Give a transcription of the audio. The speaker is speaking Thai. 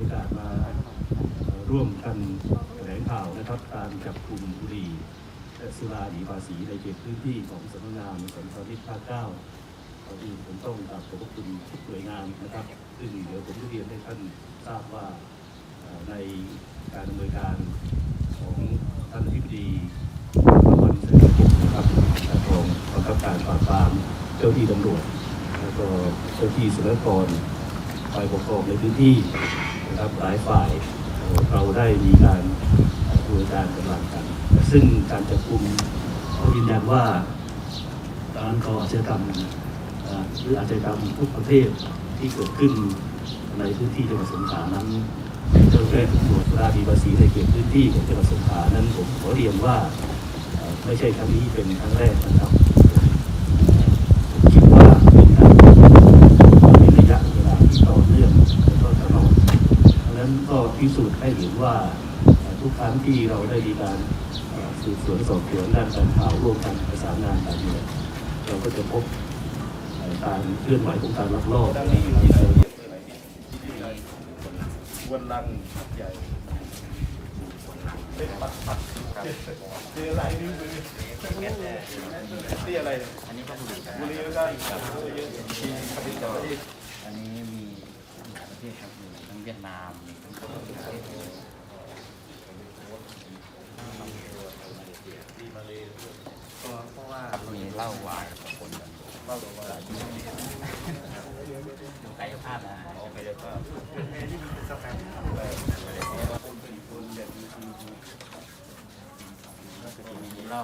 โอกาสมาร่วมกันแถลงข่าวนะครับการจับกลุ่มบุหรี่และสุราหนีภาษีในเขตพื้นที่ของสำนักงานสรรพาณิชภาคเก้าก่อนอื่ผมต้องกราบขอบคุณทุกหน่วยงานนะครับ ซึ่งเดี๋ยวผมจะเรียนให้ท่านทราบว่าในการดำเนินการของท่านอธิบดีประวันเศรษฐกิจนะครับและกองบังคับการปราบปรามเจ้าที่ตำรวจ แล้วก็เจ้าที่ศุลกากรฝ่ายปกครองในพื้นที่ นะครับหลายฝ่ายเราได้มีการบูรการกำลังกัน ซึ่งการจับกลุ่มเขายืนยันว่าการก่ออาชญากรรมหรืออาชญากรรมทุกประเภทที่เกิดขึ้นในพื้นที่จังหวัดสงขลานั้นเจ้าหน้าที่ตำรวจราดีภาษีในเขตพื้นที่ของจังหวัดสงขลานั้นผมขอเรียนว่าไม่ใช่ครั้งนี้เป็นครั้งแรกนะครับผมคิดว่าเป็นการ เป็นระยะเวลาที่ต่อเนื่องแล้วก็ตลอดดัง นั้นก็พิสูจน์ให้เห็นว่าทุกครั้งที่เราได้มีการสืบสวนสอบสวนด้านการข่าวร่วมกันประสานงานกันเนี่ยเราก็จะพบการเคลื่อนไหวของการลักลอบที่ที่เราวันลังใหญ่เป็นปัดปัดคืออะไรนี่มือที่อะไรอันนี้ก็บุหรี่บุรีแล้วก็เยอะมีผลิตภัณฑ์ที่อันนี้มีหลายประเทศครับ เวียดนามมีทั้งเกาหลีที่าเลยเพราะว่ามีเหล้าวายปนกันเล่าบอกว่าดูกายภาพนะโอเคเลยครับคนเป็นคนแบบนี้มีเหล้า